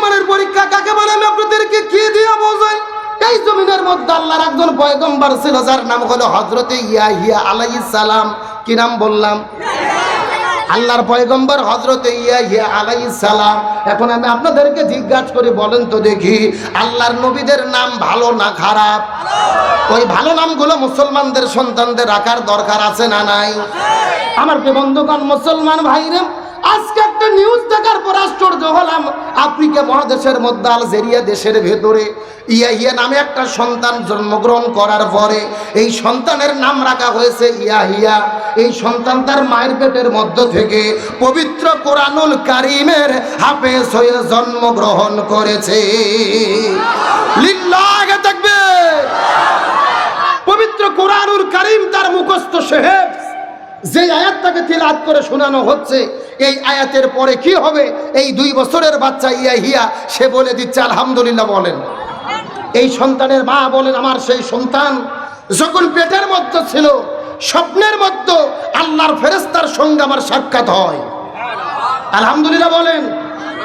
ইমানের পরীক্ষা কাকে বলে? আমি আপনাদেরকে কি দিয়ে বোঝাই? এই জমিনের মধ্যে আল্লাহর একজন পয়গম্বর ছিল, যার নাম হলো হজরতে ইয়াহিয়া আলাইহিস সালাম। কি নাম বললাম? আল্লাহর পয়গম্বর হজরতে ইয়াহিয়া আলাইহিস সালাম। এখন আমি আপনাদেরকে জিজ্ঞাসা করে, বলেন তো দেখি, আল্লাহর নবীদের নাম ভালো না খারাপ? ওই ভালো নামগুলো মুসলমানদের সন্তানদের রাখার দরকার আছে না নাই? আমার বন্ধুগণ, মুসলমান ভাইরা আজকে একটা নিউজ দেখার পর আশ্চর্য হলাম। আফ্রিকা মহাদেশের মধ্যে আলজেরিয়া দেশের ভেতরে ইয়াহিয়া নামে একটা সন্তান জন্মগ্রহণ করার পরে এই সন্তানের নাম রাখা হয়েছে ইয়াহিয়া। এই সন্তান তার মায়ের পেটের মধ্য থেকে পবিত্র কোরআনুল কারিমের হাফেজ হয়ে জন্মগ্রহণ করেছে। লিল্লাহে তাকবীর! পবিত্র কোরআনুল কারিম তার মুখস্থ সাহেব যে আয়াতটাকে তিলাত করে শোনানো হচ্ছে, এই আয়াতের পরে কি হবে? এই দুই বছরের বাচ্চা ইয়া হিয়া, সে বলে দিচ্ছে, আলহামদুলিল্লাহ বলেন। এই সন্তানের মা বলেন, আমার সেই সন্তান যখন পেটের মধ্যে ছিল, স্বপ্নের মধ্যে আল্লাহর ফেরেস্তার সঙ্গে আমার সাক্ষাৎ হয়। আলহামদুলিল্লাহ বলেন।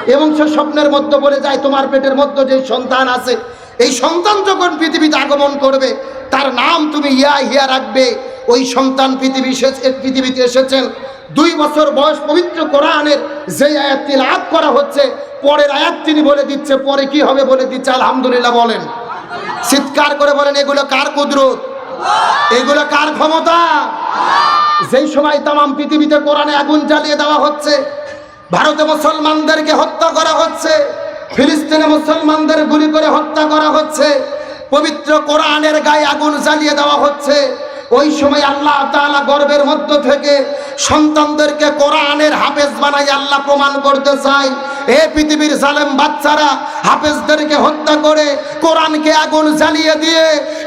এবং সে স্বপ্নের মধ্যে বলে যায়, তোমার পেটের মধ্যে যে সন্তান আছে, এই সন্তান যখন পৃথিবীতে আগমন করবে, তার নাম তুমি ইয়া হিয়া রাখবে। ওই সন্তান পৃথিবী পৃথিবীতে এসেছেন। দুই বছর বয়স পবিত্র কোরআনের যে আয়াতটি লাভ করা হচ্ছে, পরের আয়াত তিনি বলে দিচ্ছে, পরে কি হবে বলে দিচ্ছে, আলহামদুলিল্লাহ বলেন। চিৎকার করে বলেন, এগুলো কার কুদরত? এগুলো কার ক্ষমতা? যেই সময় তামাম পৃথিবীতে কোরআনে আগুন জ্বালিয়ে দেওয়া হচ্ছে, ভারতে মুসলমানদেরকে হত্যা করা হচ্ছে, ফিলিস্তিনে মুসলমানদের গুলি করে হত্যা করা হচ্ছে, পবিত্র কোরআনের গায়ে আগুন জ্বালিয়ে দেওয়া হচ্ছে ওই সময় আল্লাহ তাআলা গর্বের মধ্য থেকে সন্তানদেরকে কোরআনের হাফেজ বানাই আল্লাহ প্রমাণ করতে চাই এ পৃথিবীর জালেম বাচ্চারা হাফেজদেরকে হত্যা করে কোরআনকে আগুন জ্বালিয়ে দিয়ে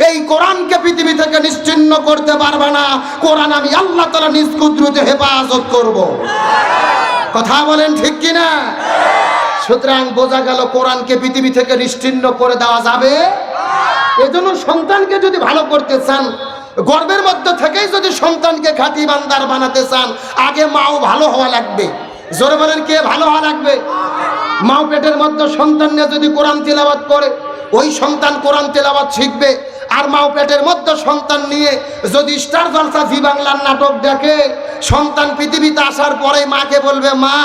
এই কোরআনকে পৃথিবী থেকে নিশ্চিন্ন করতে পারবে না। কোরআন আমি আল্লাহ তালা নিজ কুদরতে হেফাজত করব। কথা বলেন ঠিক কিনা? সুতরাং বোঝা গেল কোরআনকে পৃথিবী থেকে নিশ্চিন্ন করে দেওয়া যাবে। এজন্য সন্তানকে যদি ভালো করতে চান গর্বের মধ্যে থেকেই যদি সন্তানকে খাঁটি বান্দার বানাতে চান, আগে মাও ভালো হওয়া লাগবে। জোরে বলেন কে ভালো হওয়া লাগবে? মাও পেটের মধ্যে সন্তান নিয়ে যদি কোরআন তেলাবাদ করে, ওই সন্তান কোরআন তেলাবাদ শিখবে, আর মাও পেটের মধ্যে সন্তান নিয়ে যদি স্টার জলসা জি বাংলার নাটক দেখে, সন্তান পৃথিবীতে আসার পরে মাকে বলবে, মা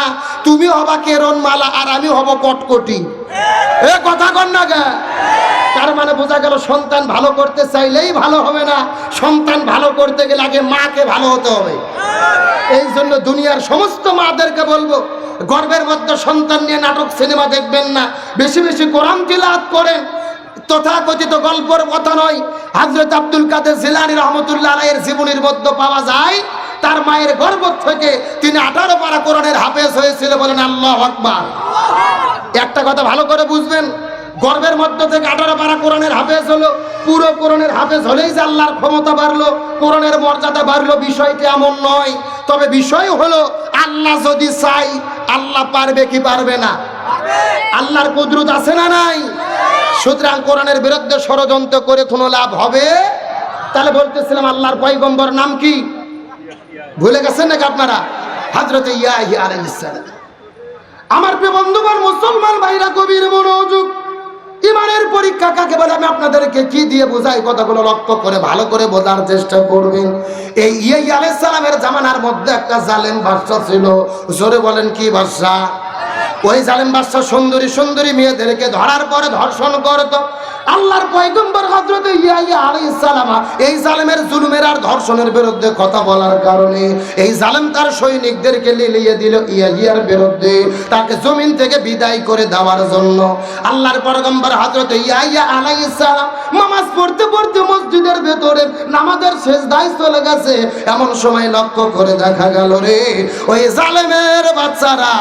তুমি হবা কেরন মালা আর আমি হব কটকটি। এ কথা না গা। তার মানে বোঝা গেল সন্তান ভালো করতে চাইলেই ভালো হবে না। সন্তান ভালো করতে গেলে আগে মাকে ভালো হতে হবে। এই জন্য দুনিয়ার সমস্ত মাদেরকে বলব, গর্বের মধ্যে সন্তান নিয়ে নাটক, সিনেমা দেখবেন না। বেশি বেশি কোরআন তিলাত করেন। তথাকথিত গল্পের কথা নয়। হজরত আব্দুল কাদের জিলানি রহমতুল্লাহ আলাইয়ের জীবনীর মধ্যে পাওয়া যায়। তার মায়ের গর্ব থেকে তিনি আঠারো পারা কোরআনের হাফেজ হয়েছিল বলেন আল্লাহ আকবার। একটা কথা ভালো করে বুঝবেন, গর্বের মধ্য থেকে আঠারো পারা কোরআনের হাফেজ হলো, পুরো কোরআনের হাফেজ হলেই যে আল্লাহর ক্ষমতা বাড়লো, কোরআনের মর্যাদা বাড়লো, বিষয়টি এমন নয়। তবে বিষয় হলো, আল্লাহ যদি চাই আল্লাহ পারবে কি পারবে না। আল্লাহর কুদরত আছে না নাই? সুতরাং কোরআনের বিরুদ্ধে ষড়যন্ত্র করে কোনো লাভ হবে? তাহলে বলতেছিলাম, আল্লাহর পয়গম্বর নাম কি? ভুলে গেছেন নাকি আপনারা? হাজরতে ইয়াহি আলাইহিস সালাম। আমার প্রিয় বন্ধুগণ, মুসলমান ভাইরা কবির মনোযোগ। ইমানের পরীক্ষা কাকে বলে? আমি আপনাদেরকে কি দিয়ে বোঝাই? কথাগুলো লক্ষ্য করে, ভালো করে বোঝার চেষ্টা করবেন। এই ইয়ে আলাইহিস সালামের জামানার মধ্যে একটা জালেম বাদশা ছিল। জোরে বলেন, কি বাদশা? ওই জালেম বাদশা সুন্দরী সুন্দরী মেয়েদেরকে ধরার পরে ধর্ষণ করতো। আল্লাহর পয়গম্বর হযরত ইয়াহিয়া আলাইহিস সালাম, এই জালেমের জুলুমের আর ধর্ষণের বিরুদ্ধে কথা বলার কারণে এই জালেম তার সৈনিকদেরকে লিলিয়ে দিল ইয়াহিয়ার বিরুদ্ধে। তাকে জমিন থেকে বিদায় করে দেওয়ার জন্য। আল্লাহর পয়গম্বর হযরত ইয়াহিয়া আলাইহিস সালাম নামাজ পড়তে পড়তে মসজিদের ভেতরে নামাজের শেষ দায় চলে গেছে। এমন সময় লক্ষ্য করে দেখা গেল রে, ওই জালেমের বাচ্চারা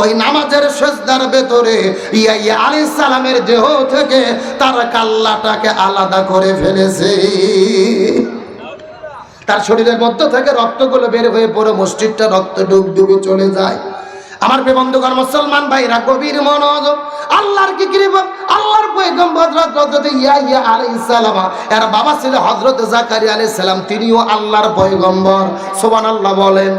ওই নামাজের শেষদার ভেতরে ইয়াহিয়া আলাইহিস সালামের দেহ থেকে তার কাল্লাটাকে আলাদা করে ফেলেছে। তার শরীরের মধ্য থেকে রক্তগুলো বের হয়ে পড়ে, মসজিদটা রক্ত ডুব ডুবে চলে যায়। আমার বন্ধুগণ, মুসলমান ভাইরা, গভীর মনোযোগ, আল্লাহর কি কৃপা, আল্লাহর পয়গম্বর হযরত ইয়াহিয়া আলাইহিস সালাম, এর বাবা ছিল হযরত জাকারিয়া আলাইহিস সালাম, তিনিও আল্লাহর পয়গম্বর। সুবহানাল্লাহ বলেন।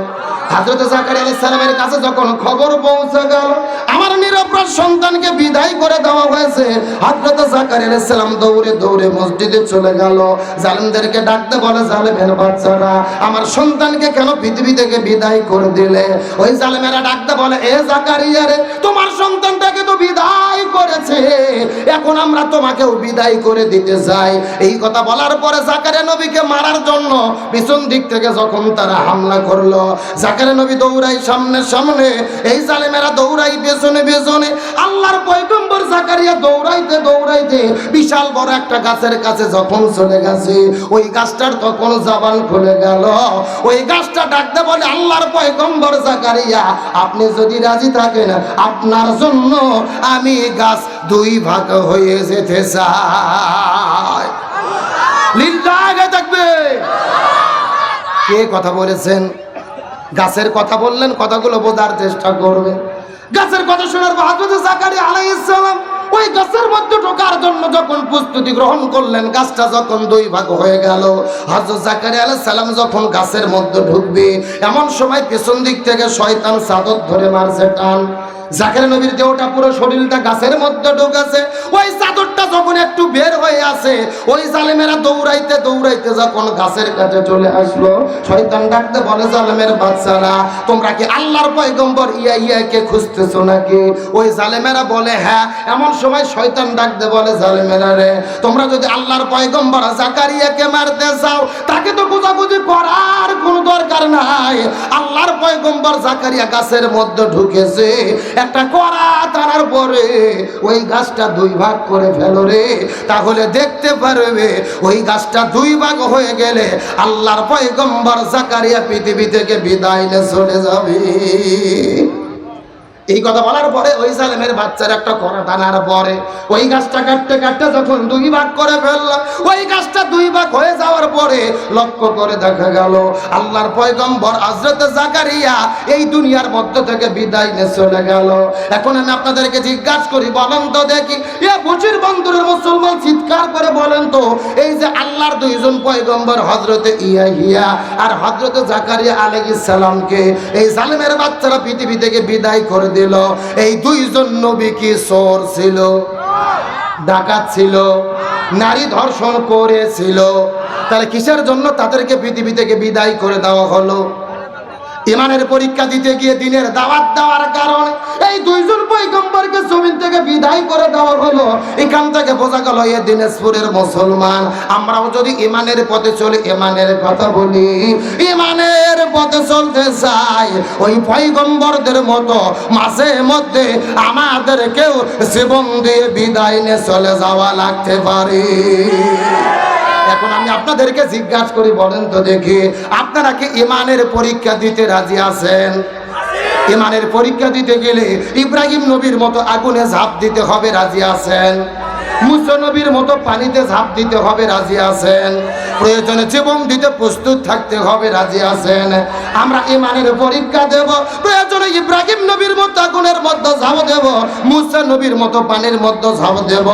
হযরত জাকারিয়া আলাইহিস সালামের কাছে যখন খবর পৌঁছে গেল, আমার নির অপরাধ সন্তানকে বিদায় করে দেওয়া হয়েছে। হাজরত জাকারিয়া আলাইহিস সালাম দৌড়ে দৌড়ে মসজিদে চলে গেল। জালেমদেরকে ডাকতে বলে, জালেমের বাচ্চারা, আমার সন্তানকে কেন পৃথিবী থেকে বিদায় করে দিলে? ওই জালেমেরা ডাকতে বলে, এ জাকারিয়া রে, তোমার সন্তানটাকে তো বিদায় করেছে। এখন আমরা তোমাকেও বিদায় করে দিতে চাই। এই কথা বলার পরে জাকারিয়া নবীকে মারার জন্য পিছন দিক থেকে যখন তারা হামলা করল জাকারিয়া নবী দৌড়াই সামনে সামনে, এই জালেমেরা দৌড়াই পেছনে পেছনে, আল্লাহর পয়গম্বর জাকারিয়া দৌড়াইতে দৌড়াইতে বিশাল বড় একটা গাছের কাছে যখন চলে গেছে, ওই গাছটার তখন জবান খুলে গেল। ওই গাছটা ডাকতে বলে, আল্লাহর পয়গম্বর জাকারিয়া, আপনি যদি রাজি থাকেন, আপনার জন্য আমি গাছ দুই ভাগ হয়ে যেতে চাই। লিল্লাহ থাকবে। কে কথা বলেছেন? গাছের কথা বললেন, কথাগুলো বোঝার চেষ্টা করবে। গাছের কথা শোনার পর জাকারি জাকারিয়া আলাইহিস ওই গাছের মধ্যে ঢোকার জন্য যখন প্রস্তুতি গ্রহণ করলেন, গাছটা যখন দুই ভাগ হয়ে গেল হাজর জাকারি আলাইহিস সালাম যখন গাছের মধ্যে ঢুকবে, এমন সময় পেছন দিক থেকে শয়তান সাদর ধরে মারছে, টান। জাকের নবীর দেহটা পুরো শরীরটা গাছের মধ্যে ঢুকেছে। ওই চাদরটা যখন একটু বের হয়ে আসে, ওই জালেমেরা দৌড়াইতে দৌড়াইতে যখন গাছের কাছে চলে আসলো, শয়তান ডাকতে বলে, জালেমের বাচ্চারা, তোমরা কি আল্লাহর পয়গম্বর ইয়া ইয়াকে খুঁজতেছো নাকি? ওই জালেমেরা বলে হ্যাঁ। এমন সময় শয়তান ডাকতে বলে, জালেমেরা রে, তোমরা যদি আল্লাহর পয়গম্বর জাকারিয়াকে মারতে চাও তাকে তো খোঁজাখুঁজি করার কোনো দরকার নাই। আল্লাহর পয়গম্বর জাকারিয়া গাছের মধ্যে ঢুকেছে। একটা কড়া তারার পরে ওই গাছটা দুই ভাগ করে ফেলো রে। তাহলে দেখতে পারবে, ওই গাছটা দুই ভাগ হয়ে গেলে আল্লাহর পয়গম্বর জাকারিয়া পৃথিবী থেকে বিদায় চলে যাবে। এই কথা বলার পরে ওই সালেমের বাচ্চার একটা করা টানার পরে ওই গাছটা কাটতে কাটতে যখন দুই ভাগ করে ফেলল, ওই গাছটা দুই ভাগ হয়ে যাওয়ার পরে লক্ষ্য করে দেখা গেল, আল্লাহর পয়গম্বর হযরত জাকারিয়া এই দুনিয়ার মধ্য থেকে বিদায় নিয়ে চলে গেল। এখন আমি আপনাদেরকে জিজ্ঞাসা করি, বলেন তো দেখি, এ বুঝির বন্ধুরের মুসলমান চিৎকার করে বলেন তো, এই যে আল্লাহর দুইজন পয়গম্বর হজরতে ইয়াহিয়া আর হজরতে জাকারিয়া আলাইহিস সালামকে, এই জালেমের বাচ্চারা পৃথিবী থেকে বিদায় করে দিল। এই দুইজন নবী কি চোর ছিল? ডাকাত ছিল? নারী ধর্ষণ করেছিল? তাহলে কিসের জন্য তাদেরকে পৃথিবী থেকে বিদায় করে দেওয়া হলো? ইমানের পরীক্ষা দিতে গিয়ে দিনের দাওয়াত দেওয়ার কারণে এই দুইজন পৈগম্বরকে জমিন থেকে বিদায় করে দেওয়া হলো। এখান থেকে বোঝা গেল এ দিনাজপুরের মুসলমান। আমরাও যদি ইমানের পথে চলি, ইমানের কথা বলি। ইমানের পথে চলতে চাই। ওই পৈগম্বরদের মতো মাঝে মধ্যে আমাদেরকেও জীবন দিয়ে বিদায় নিয়ে চলে যাওয়া লাগতে পারে। এখন আমি আপনাদেরকে জিজ্ঞাসা করি, বলেন তো দেখি, আপনারা কি ইমানের পরীক্ষা দিতে রাজি আছেন? ইমানের পরীক্ষা দিতে গেলে ইব্রাহিম নবীর মতো আগুনে ঝাঁপ দিতে হবে, রাজি আছেন? মুসা নবীর মতো পানিতে ঝাঁপ দিতে হবে, রাজি আছেন? প্রয়োজনে জীবন দিতে প্রস্তুত থাকতে হবে, রাজি আছেন? আমরা ইমানের পরীক্ষা দেব, প্রয়োজনে ইব্রাহিম নবীর মতো আগুনের মধ্যে ঝাঁপ দেব মুসা নবীর মতো পানির মধ্যে ঝাঁপ দেব,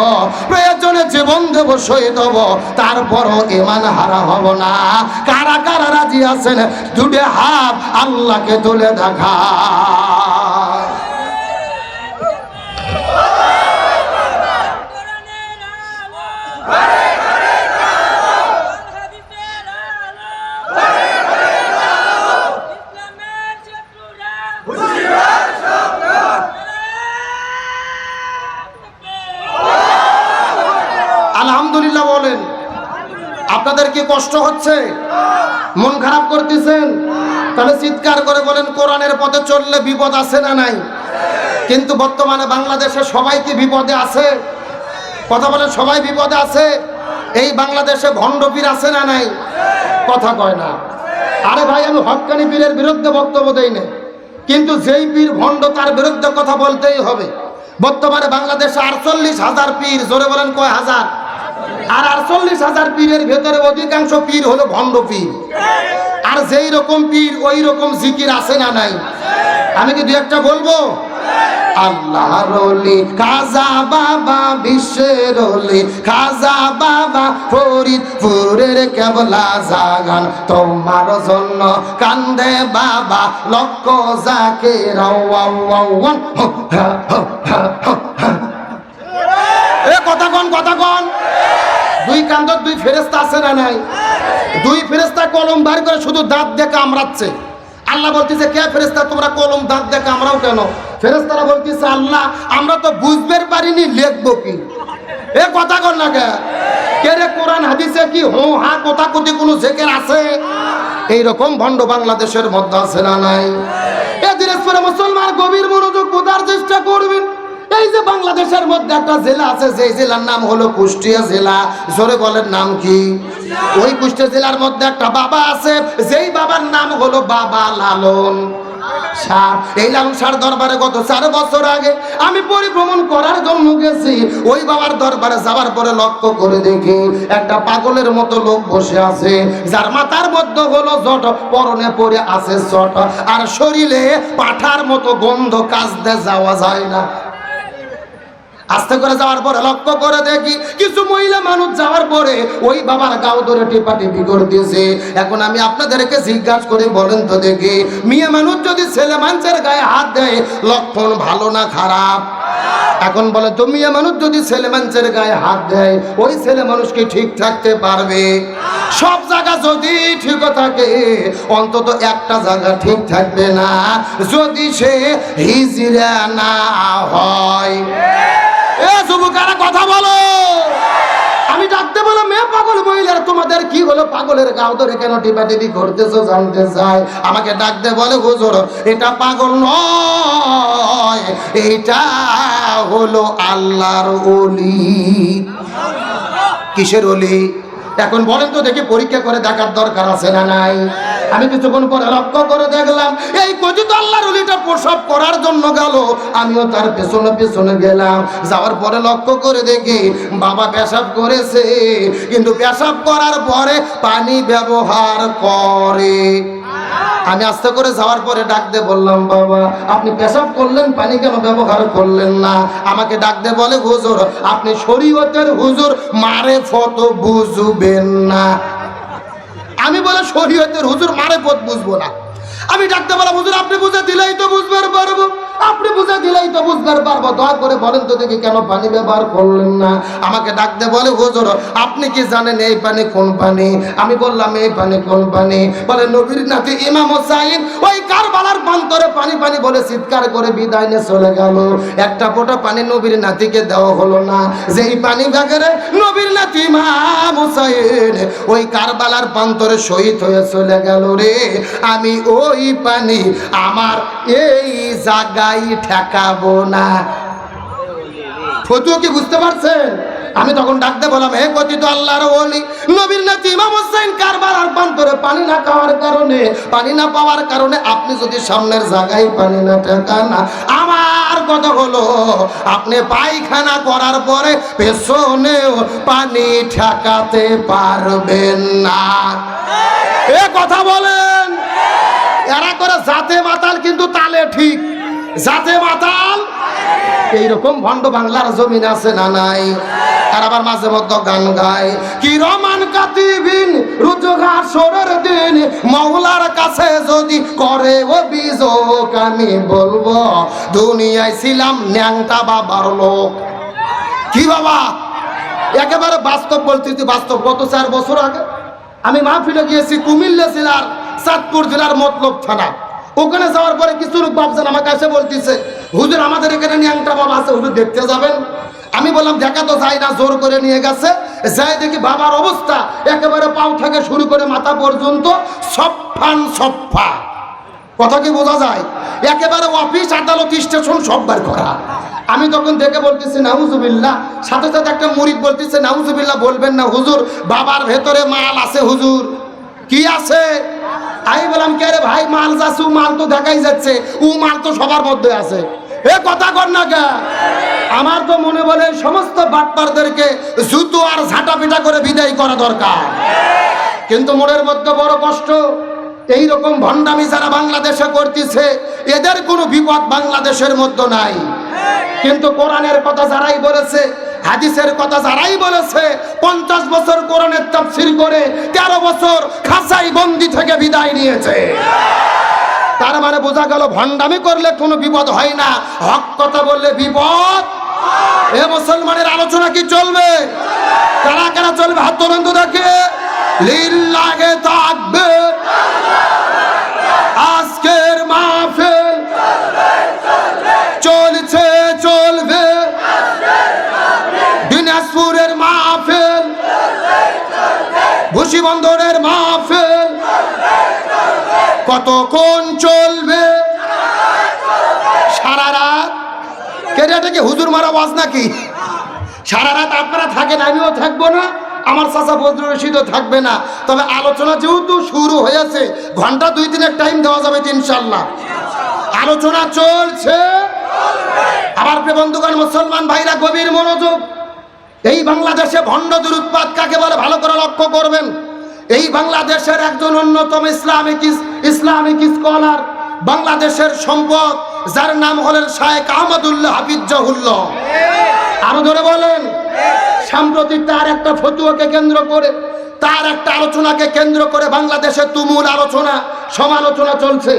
প্রয়োজনে জীবন দেব, শহীদ হব, তারপরও ইমান হারা হব না। কারা কারা রাজি আছেন? দুটে হাত আল্লাহকে তুলে দেখা কোরআনের আলো ঘরে ঘরে আলো হাদিসের আলো ইসলামের শত্রুরা মুসলিমের শত্রু আলহামদুলিল্লাহ বলেন আপনাদের কি কষ্ট হচ্ছে? মন খারাপ করতেছেন? তাহলে চিৎকার করে বলেন, কোরআনের পথে চললে বিপদ আছে না নাই? কিন্তু বর্তমানে বাংলাদেশে সবাই কি বিপদে আছে? কথা বলেন, সবাই বিপদে আছে? এই বাংলাদেশে ভণ্ডপীর আছে না নাই? কথা কয় না। আরে ভাই, আমি হকানি পীরের বিরুদ্ধে বক্তব্য দেই না কিন্তু যেই পীর ভণ্ড, তার বিরুদ্ধে কথা বলতেই হবে। বর্তমানে বাংলাদেশে আটচল্লিশ হাজার পীর, জোরে বলেন কয় হাজার? আর আটচল্লিশ হাজার পীরের ভেতরে অধিকাংশ পীর হলো ভণ্ড পীর। আর যেই রকম পীর, ওই রকম জিকির আছে না নাই? আমি কি দু একটা বলব? আল্লাহর অলি খাজা বাবা, বিশ্বের অলি খাজা বাবা, ফরিদপুরের কেবলা জাগান। তোমার জন্য কান্দে বাবা, লক্ষ এ কথা কন কথা কন। দুই কান্দর দুই ফেরেস্তা আছে না নাই? দুই ফেরেস্তা কলম বার করে শুধু দাঁত দিয়ে কামড়াচ্ছে আল্লাহ বলতেছে, কে ফেরেস্তা তোমরা কলম দাঁত দিয়ে কামড়াও কেন? ফেরেস্তারা বলতেছে, আল্লাহ, আমরা তো বুঝতে পারিনি, লিখব কি? এ কথা কর না কে? কে রে কোরআন হাদিসে কি হো হা কথা কথি কোনো জেকের আছে? এইরকম ভণ্ড বাংলাদেশের মধ্যে আছে না নাই? এ দিনাজপুরে মুসলমান গভীর মনোযোগ বোঝার চেষ্টা করবেন? এই যে বাংলাদেশের মধ্যে একটা জেলা আছে সেই জেলার নাম হলো কুষ্টিয়া জেলা। জোরে বলেন নাম কি? ওই কুষ্টিয়া জেলার মধ্যে একটা বাবা আছে, যেই বাবার নাম হলো বাবা লালন এই দরবারে গত চার বছর আগে আমি পরিভ্রমণ করার জন্য গেছি। ওই বাবার দরবারে যাওয়ার পরে লক্ষ্য করে দেখি একটা পাগলের মতো লোক বসে আছে, যার মাথার মধ্যে হলো জট, পরনে পরে আছে জট। আর শরীরে পাঠার মতো গন্ধ কাজতে যাওয়া যায় না। আস্তে করে যাওয়ার পরে লক্ষ্য করে দেখি কিছু মহিলা মানুষ যাওয়ার পরে ওই বাবার গাও ধরে টিপা করে দিয়েছে এখন আমি আপনাদেরকে জিজ্ঞাসা করে, বলেন তো দেখি, মেয়ে মানুষ যদি ছেলে মানুষের গায়ে হাত দেয়, লক্ষণ ভালো না খারাপ? এখন বলে, তো মেয়ে মানুষ যদি ছেলে মানুষের গায়ে হাত দেয়, ওই ছেলে মানুষকে ঠিক থাকতে পারবে? সব জায়গা যদি ঠিক থাকে, অন্তত একটা জায়গা ঠিক থাকবে না। যদি সে হিজিরা না হয়। এ যুবকারা কথা বলো। আমি ডাকতে বললাম মেয়ে পাগল মহিলার, তোমাদের কি হলো? পাগলের গাও ধরে কেন টিপা টিপি করতেছো, জানতে চাই? আমাকে ডাকতে বলে, হুজুর, এটা পাগল নয় এটা হলো আল্লাহর অলি কিসের অলি এখন বলেন তো দেখি পরীক্ষা করে দেখার দরকার আছে না নাই? আমি কিছুক্ষণ পরে লক্ষ্য করে দেখলাম, এই কথিত আল্লাহর অলিটা প্রসব করার জন্য গেল। আমিও তার পেছনে পেছনে গেলাম। যাওয়ার পরে লক্ষ্য করে দেখি, বাবা পেশাব করেছে। কিন্তু পেশাব করার পরে পানি ব্যবহার করে। আমি আস্তে করে যাওয়ার পরে ডাক দিয়ে বললাম, বাবা, আপনি পেশাব করলেন, পানি কেন ব্যবহার করলেন না? আমাকে ডাক দিয়ে বলে, হুজুর, আপনি শরীয়তের হুজুর, মারে ফত বুঝবেন না। আমি বলে শরীয়তের হুজুর মারে পথ বুঝব না। আমি ডাকতে বললাম হুজুর আপনি বুঝে দিলেই তো বুঝবার পারব। আপনি বুঝে দিলেই তো বুঝবার পারব। দয়া করে বলেন তো দেখি কেন পানি ব্যবহার করলেন না? আমাকে ডাকতে বলে, হুজুর, আপনি কি জানেন এই পানি কোন পানি? আমি বললাম, এই পানি কোন পানি? বলে, নবীর নাতি ইমাম হোসাইন ওই কারবালার প্রান্তরে পানি পানি বলে চিৎকার করে বিদায় নিয়ে চলে গেল। একটা ফোঁটা পানি নবীর নাতিকে দেওয়া হলো না। যেই পানি ভাগেরে নবীর নাতি ইমাম হোসাইন ওই কারবালার প্রান্তরে শহীদ হয়ে চলে গেল রে। আমি ওই পানি আমার এই জায়গায় ঠেকাবো না। ফতুয়া কি বুঝতে পারছেন? আমি তখন ডাকতে বললাম, হে কথিত আল্লাহর ওলি, নবীর নাতি ইমাম হোসেন কারবার আর প্রান্তরে পানি না খাওয়ার কারণে, পানি না পাওয়ার কারণে আপনি যদি সামনের জায়গায় পানি না ঠেকান আমার কথা হলো, আপনি পায়খানা করার পরে পেছনেও পানি ঠেকাতে পারবেন না। এ কথা বলেন। এরা করে জাতে মাতাল কিন্তু তালে ঠিক। জাতে মাতাল? এইরকম ভণ্ড বাংলার জমিন আছে না নাই? আর আবার মাঝে মধ্যে গান গায়। কি রমান কাতিবিন রুজগার সরের দিন। মৌলার কাছে যদি করে অভিযোগ আমি বলব, দুনিয়ায় ছিলাম ন্যাংটা বাবার লোক। কি বাবা? একেবারে বাস্তব বলতেছি বাস্তব গত চার বছর আগে? আমি মাহফিলে গিয়েছি কুমিল্লা জেলার চাঁদপুর জেলার মতলব থানা। ওখানে যাওয়ার পরে কিছু লোক ভাবছেন আমার কাছে বলতেছে, হুজুর, আমাদের এখানে ন্যাংটা বাবা আছে, হুজুর দেখতে যাবেন? আমি বললাম, দেখা তো যায় না, জোর করে নিয়ে গেছে। যাই দেখি বাবার অবস্থা, একেবারে পাও থেকে শুরু করে মাথা পর্যন্ত সফান সফা কথা কি বোঝা যায়? একেবারে অফিস, আদালত, স্টেশন সব বার করা। আমি তখন দেখে বলতেছি, নাউজুবিল্লাহ। সাথে সাথে একটা মুরিদ বলতেছে, নাউজুবিল্লাহ, বলবেন না, হুজুর, বাবার ভেতরে মাল আছে, হুজুর। কি আছে? আমি বললাম, কে রে ভাই, মাল যাচ্ছে মাল তো দেখাই যাচ্ছে। ও মাল তো সবার মধ্যে আছে। এ কথা কর না কে? আমার তো মনে বলে, সমস্ত বাটপারদেরকে জুতো আর ঝাঁটা পিটা করে বিদায় করা দরকার। কিন্তু মনের মধ্যে বড় কষ্ট, এই রকম ভণ্ডামি যারা বাংলাদেশে করতেছে, এদের কোনো বিপদ বাংলাদেশের মধ্যে নাই। কিন্তু কোরআনের কথা যারাই বলেছে হাদিসের কথা যারাই বলেছে, পঞ্চাশ বছর কোরআনের তাফসির করে তেরো বছর খাসাই বন্দি থেকে বিদায় নিয়েছে। তার মানে বোঝা গেল ভণ্ডামি করলে কোনো বিপদ হয় না। হক কথা বললে বিপদ। এ মুসলমানের আলোচনা কি চলবে? কারা কারা চলবে? হাত তোলেন তো দেখে। লিল্লাহে থাকবে কতক্ষণ চলবে? সারা রাত? কেটে কি হুজুর মারা ওয়াজ নাকি? সারা রাত আপনারা থাকেন, আমিও থাকব না, আমার চাচা বদরুল রশিদও থাকবে না। তবে আলোচনা যেহেতু শুরু হয়েছে, ঘণ্টা দুই দিনের টাইম দেওয়া যাবে ইনশাল্লাহ আলোচনা চলছে। প্রিয় বন্ধুগণ, মুসলমান ভাইরা, গভীর মনোযোগ। এই বাংলাদেশে ভণ্ড দুরুৎপাত কাকে বলে ভালো করে লক্ষ্য করবেন। এই বাংলাদেশের একজন অন্যতম ইসলামিক ইসলামিক স্কলার, বাংলাদেশের সম্পদ, যার নাম হলেন শায়েক আহমদুল্লাহ হাফিজাহুল্লাহ আরও ধরে বলেন, সাম্প্রতিক তার একটা ফতুয়াকে কেন্দ্র করে, তার একটা আলোচনাকে কেন্দ্র করে বাংলাদেশের তুমুল আলোচনা, সমালোচনা চলছে।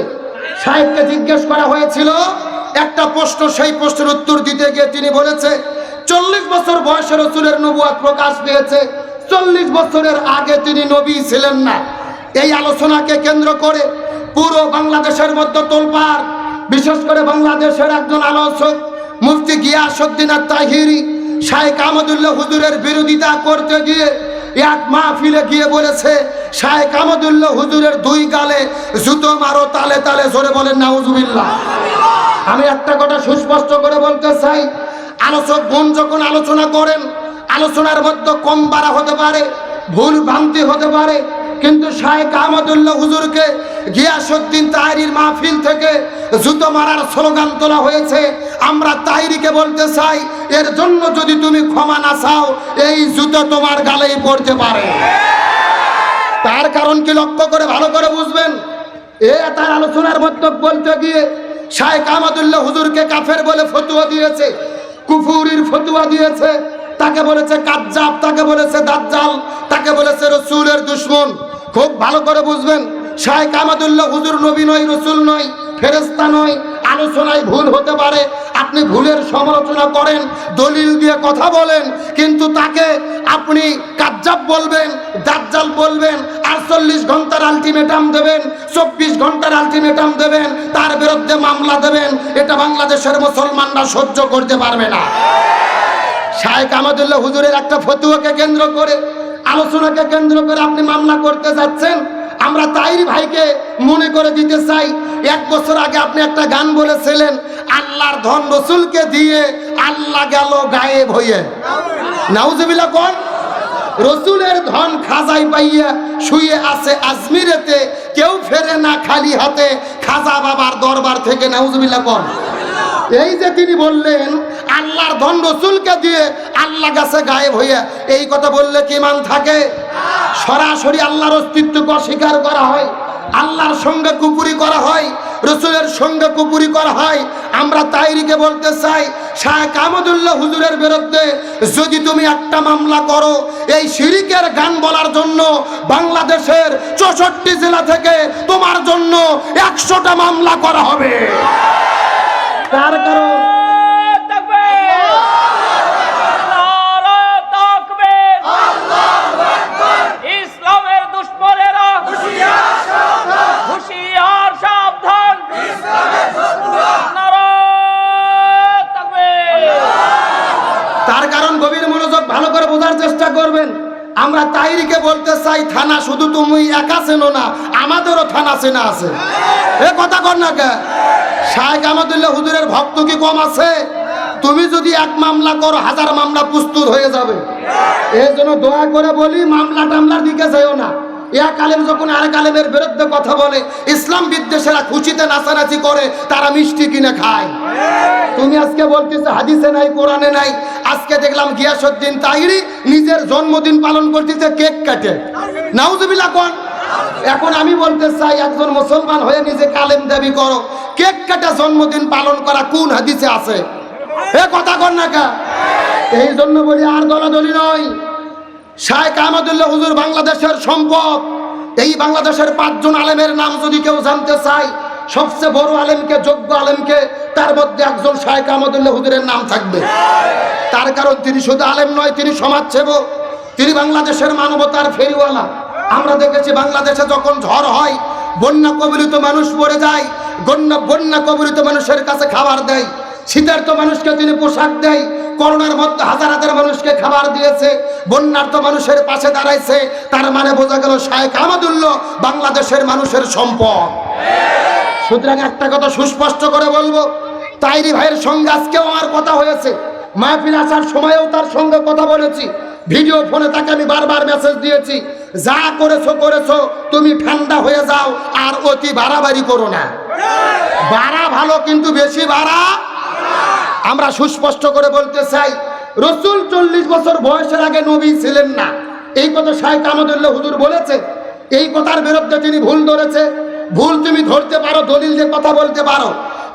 সাহেবকে জিজ্ঞেস করা হয়েছিল, একটা প্রশ্ন সেই প্রশ্নের উত্তর দিতে গিয়ে তিনি বলেছে, চল্লিশ বছর বয়সে রসুলের নবুয়াত প্রকাশ পেয়েছে চল্লিশ বছরের আগে তিনি নবী ছিলেন না। এই আলোচনাকে কেন্দ্র করে পুরো বাংলাদেশের মধ্যে তোলপার বিশেষ করে বাংলাদেশের একজন আলোচক, মুফতি গিয়াসুদ্দিন তাহিরি শাহেক আহমদুল্লাহ হুজুরের বিরোধিতা করতে গিয়ে এক মাহফিলে গিয়ে বলেছে শাহেক আহমদুল্লাহ হুজুরের দুই গালে জুতো মারো, তালে তালে জোরে বলেন, নাউজুবিল্লাহ। আমি একটা কথা সুস্পষ্ট করে বলতে চাই, আলোচক বোন যখন আলোচনা করেন আলোচনার মধ্যে কম বাড়া হতে পারে, ভুল ভ্রান্তি হতে পারে। কিন্তু শাহেক আহমদুল্লাহ হুজুরকে গিয়াসুদ্দিন তাহিরির মাহফিল থেকে জুতো মারার স্লোগান তোলা হয়েছে। আমরা তাহিরিকে বলতে চাই, এর জন্য যদি তুমি ক্ষমা না চাও, এই জুতো তোমার গালেই পড়তে পারে। তার কারণ কি লক্ষ্য করে ভালো করে বুঝবেন? এ তার আলোচনার মধ্যে বলতে গিয়ে শাহেক আহমদুল্লাহ হুজুরকে কাফের বলে ফতুয়া দিয়েছে, কুফুরির ফতুয়া দিয়েছে। তাকে বলেছে কাজ্জাব, তাকে বলেছে দাজ্জাল, তাকে বলেছে রসুলের দুশ্মন। খুব ভালো করে বুঝবেন শাহেক আহমদুল্লাহ হুজুর নবী নয়, রসুল নয় ফেরেস্তা নয়, আলোচনায় ভুল হতে পারে, আপনি ভুলের সমালোচনা করেন, দলিল দিয়ে কথা বলেন, কিন্তু তাকে আপনি কাজ্জাব বলবেন, দাজ্জাল বলবেন, আটচল্লিশ ঘণ্টার আলটিমেটাম দেবেন, চব্বিশ ঘণ্টার আলটিমেটাম দেবেন, তার বিরুদ্ধে মামলা দেবেন, এটা বাংলাদেশের মুসলমানরা সহ্য করতে পারবে না। শাহেক আহমদুল্লাহ হুজুরের একটা ফতুয়াকে কেন্দ্র করে, আলোচনাকে কেন্দ্র করে আপনি মামলা করতে যাচ্ছেন। আমরা তাইর ভাইকে মনে করে দিতে চাই, এক বছর আগে আপনি একটা গান বলেছিলেন, আল্লাহর ধন রসুলকে দিয়ে আল্লাহ গেল গায়েব হইয়ে। নাউজবিল্লা কোন? রসুলের ধন খাজাই পাইয়া শুয়ে আছে আজমিরেতে, কেউ ফেরে না খালি হাতে, খাজা বাবার দরবার থেকে নাউজবিল্লা কোন? এই যে তিনি বললেন, আল্লাহর ধন রসুলকে দিয়ে আল্লাহ গাছে গায়েব হইয়া, এই কথা বললে কি মান থাকে? সরাসরি আল্লাহর অস্তিত্বকে অস্বীকার করা হয়, আল্লাহর সঙ্গে কুপুরি করা হয়, রসুলের সঙ্গে কুপুরি করা হয়। আমরা তাইরিকে বলতে চাই শাহ কামদুল্লাহ হুজুরের বিরুদ্ধে যদি তুমি একটা মামলা করো, এই শিরিকের গান বলার জন্য বাংলাদেশের চৌষট্টি জেলা থেকে তোমার জন্য একশোটা মামলা করা হবে। তার কারণ। তার গভীর মনোযোগ ভালো করে বোঝার চেষ্টা করবেন। আমরা তাইরিকে বলতে চাই থানা শুধু তুমি একা চেনো না আমাদেরও থানা চেনা আছে। এ কথা কর না কে? শাহেক আহমদুল্লাহ হুজুরের ভক্ত কি কম আছে? তুমি যদি এক মামলা করো, হাজার মামলা প্রস্তুত হয়ে যাবে। এর জন্য দয়া করে বলি, মামলা টামলার দিকে যাইও না। এক আলেম যখন আরেক আলেমের বিরুদ্ধে কথা বলে, ইসলাম বিদ্বেষেরা খুশিতে নাচানাচি করে, তারা মিষ্টি কিনে খায়। তুমি আজকে বলতেছো, হাদিসে নাই, কোরআনে নাই। আজকে দেখলাম গিয়াসুদ্দিন তাহিরি নিজের জন্মদিন পালন করতেছে, কেক কাটে। নাউজুবিল্লাহ কোন? এখন আমি বলতে চাই, একজন মুসলমান হয়ে নিজে কালেম দাবি করো। কেক কাটা জন্মদিন পালন করা কোন হাদিসে আছে? এ কথা কর না কা। এই জন্য বলি আর দলাদলি নয়। শায়েখ আহমদুল্লাহ হুজুর বাংলাদেশের সম্পদ। এই বাংলাদেশের পাঁচজন আলেমের নাম যদি কেউ জানতে চায়, সবচেয়ে বড় আলেমকে, যোগ্য আলেমকে, তার মধ্যে একজন শায়েখ আহমদুল্লাহ হুজুরের নাম থাকবে। তার কারণ তিনি শুধু আলেম নয়, তিনি সমাজসেবক। তিনি বাংলাদেশের মানবতার ফেরিওয়ালা। আমরা দেখেছি বাংলাদেশে যখন ঝড় হয়, বন্যা কবলিত মানুষ পড়ে যায় বন্যা বন্যা কবরিত মানুষের কাছে খাবার দেয়। শীতার্থ মানুষকে তিনি পোশাক দেয়। করোনার মধ্যে হাজার হাজার মানুষকে খাবার দিয়েছে। বন্যার্থ মানুষের পাশে দাঁড়াইছে। তার মানে বোঝা গেল শায়েখ আহমদুল্লাহ বাংলাদেশের মানুষের সম্পদ। সুতরাং একটা কথা সুস্পষ্ট করে বলব, তাইরি ভাইয়ের সঙ্গে আজকেও আমার কথা হয়েছে। মাহফিল আসার সময়েও তার সঙ্গে কথা বলেছি। ভিডিও ফোনে তাকে আমি বারবার মেসেজ দিয়েছি, যা করেছ করেছ, তুমি ঠান্ডা হয়ে যাও, আর অতি বাড়াবাড়ি করো না। বাড়া ভালো কিন্তু বেশি বাড়া। আমরা সুস্পষ্ট করে বলতে চাই, রসুল চল্লিশ বছর বয়সের আগে নবী ছিলেন না। এই কথা শাহেখ আহমদুল্লাহ হুজুর বলেছে, এই কথার বিরুদ্ধে তিনি ভুল ধরেছে। ভুল তুমি ধরতে পারো দলিল দিয়ে কথা বলতে পারো।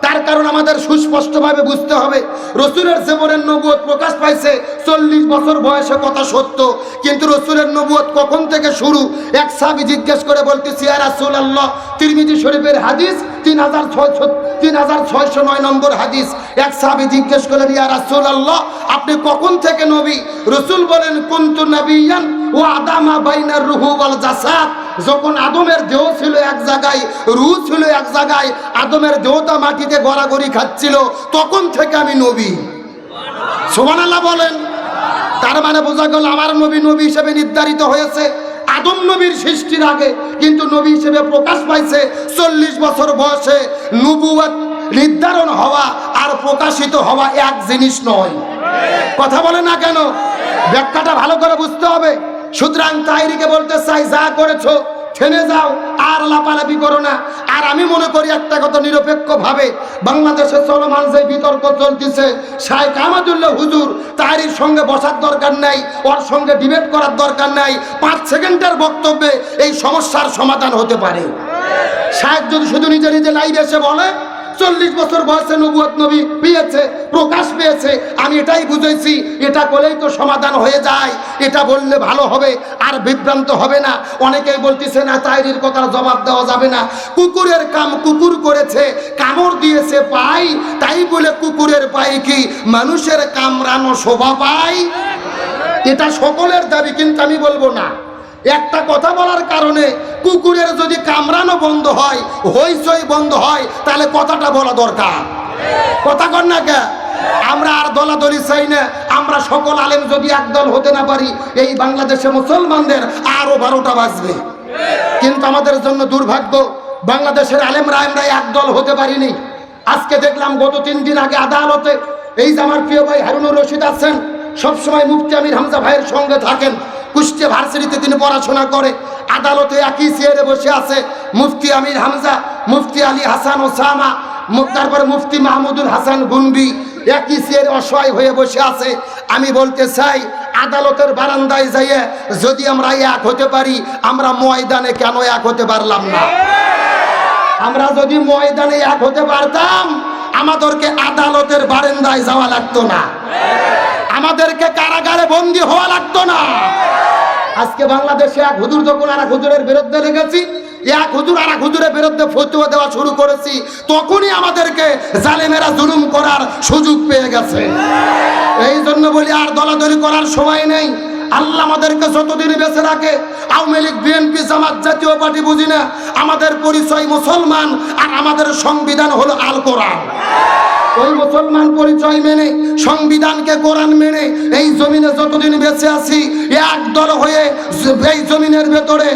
তার কারণ আমাদের সুস্পষ্টভাবে বুঝতে হবে। রসুলের জীবনের নবুয়ত প্রকাশ পাইছে চল্লিশ বছর বয়সে কথা সত্য। কিন্তু রসুলের নবুয়ত কখন থেকে শুরু? এক সাবি জিজ্ঞেস করে বলতেছি আর তিরমিজি শরীফের হাদিস তিন হাজার ছয়শো, তিন হাজার ছয়শো নয় নম্বর হাদিস। এক সাহাবি জিজ্ঞেস করলেন, ইয়া রাসূল আল্লাহ আপনি কখন থেকে নবী? রসুল বলেন, কুন্তু নবিয়ান ও আদামা বাইনার রুহু ওয়াল জাসাদ। যখন আদমের দেহ ছিল এক জায়গায়, রুহ ছিল এক জায়গায়, আদমের দেহটা মাটিতে গড়াগড়ি খাচ্ছিল, তখন থেকে আমি নবী। সুবহানাল্লাহ বলেন। তার মানে বোঝা গেল আমার নবী নবী হিসেবে নির্ধারিত হয়েছে। আদম নবীর সৃষ্টির আগে কিন্তু নবী হিসেবে প্রকাশ পাইছে চল্লিশ বছর বয়সে নবুয়াত নির্ধারণ হওয়া আর প্রকাশিত হওয়া এক জিনিস নয়। কথা বলে না কেন? ব্যাখ্যাটা ভালো করে বুঝতে হবে। সুতরাং তাইরিকে বলতে চাই, যা করেছ থেমে যাও, আর লাপালাপি করো না। আর আমি মনে করি একটা কথা নিরপেক্ষ ভাবে বাংলাদেশে চলমান যে বিতর্ক চলতেছে শাহেখ আহমদুল্লাহ হুজুর তারির সঙ্গে বসার দরকার নাই, ওর সঙ্গে ডিবেট করার দরকার নাই, পাঁচ সেকেন্ডের বক্তব্যে এই সমস্যার সমাধান হতে পারে। শাহেখ যদি শুধু নিজে নিজে লাইভ এসে বলে চল্লিশ বছর বয়সে নবুয়ত নবী পেয়েছে, প্রকাশ পেয়েছে। আমি এটাই বুঝেছি, এটা করলেই তো সমাধান হয়ে যায়। এটা বললে ভালো হবে, আর বিভ্রান্ত হবে না। অনেকেই বলতেছে, না, তাইরির কথার জবাব দেওয়া যাবে না। কুকুরের কাম কুকুর করেছে, কামড় দিয়েছে পাই তাই বলে কুকুরের পাই কি? মানুষের কামড়ানো শোভা পায়? এটা সকলের দাবি, কিন্তু আমি বলব না। একটা কথা বলার কারণে কুকুরের যদি কামড়ানো বন্ধ হয়, হইচই বন্ধ হয়, তাহলে কথাটা বলা দরকার। কথা কর না কে? আমরা আর দলাদলি চাই না। আমরা সকল আলেম যদি একদল হতে না পারি, এই বাংলাদেশে মুসলমানদের আরও বারোটা বাজবে। কিন্তু আমাদের জন্য দুর্ভাগ্য, বাংলাদেশের আলেমরা আমরা একদল হতে পারিনি। আজকে দেখলাম গত তিন দিন আগে আদালতে, এই যে আমার প্রিয় ভাই হারুনুর রশিদ আছেন, সবসময় মুফতি আমির হামজা ভাইয়ের সঙ্গে থাকেন। কুষ্টিয়া ভার্সিটিতে তিনি পড়াশোনা করে। আদালতে একই চেয়ারে বসে আছে মুফতি আমির হামজা, মুফতি আলী হাসান ওসামা তারপরে মুফতি মাহমুদুল হাসান গুন্ডি একই চেয়ারে অসহায় হয়ে বসে আছে। আমি বলতে চাই, আদালতের বারান্দায় যাইয়ে যদি আমরা এক হতে পারি, আমরা ময়দানে কেন এক হতে পারলাম না? আমরা যদি ময়দানে এক হতে পারতাম, আমাদেরকে আদালতের বারান্দায় যাওয়া লাগতো না। আমাদেরকে কারাগারে বন্দী হওয়া লাগতো না। আজকে বাংলাদেশে এক হুজুর যখন আর এক হুজুরের বিরুদ্ধে লেগেছি, এক হুজুর আর এক হুজুরের বিরুদ্ধে ফতুয়া দেওয়া শুরু করেছি, তখনই আমাদেরকে জালেমেরা জুলুম করার সুযোগ পেয়ে গেছে। এই জন্য বলি, আর দলাদলি করার সময় নেই। আল্লাহ আমাদেরকে যতদিন বেঁচে রাখে, আওয়ামী লীগ, বিএনপি, জামাত জাতীয় পার্টি বুঝি না, আমাদের পরিচয় মুসলমান আর আমাদের সংবিধান হলো আল কোরআন। ওই মুসলমান পরিচয় মেনে, সংবিধানকে কোরআন মেনে, এই জমিনে যতদিন বেঁচে আছি একদল হয়ে এই জমিনের ভেতরে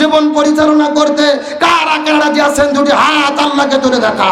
জীবন পরিচালনা করতে কারা কারা যে আছেন দুটি হাত আল্লাহকে তুলে দেখা।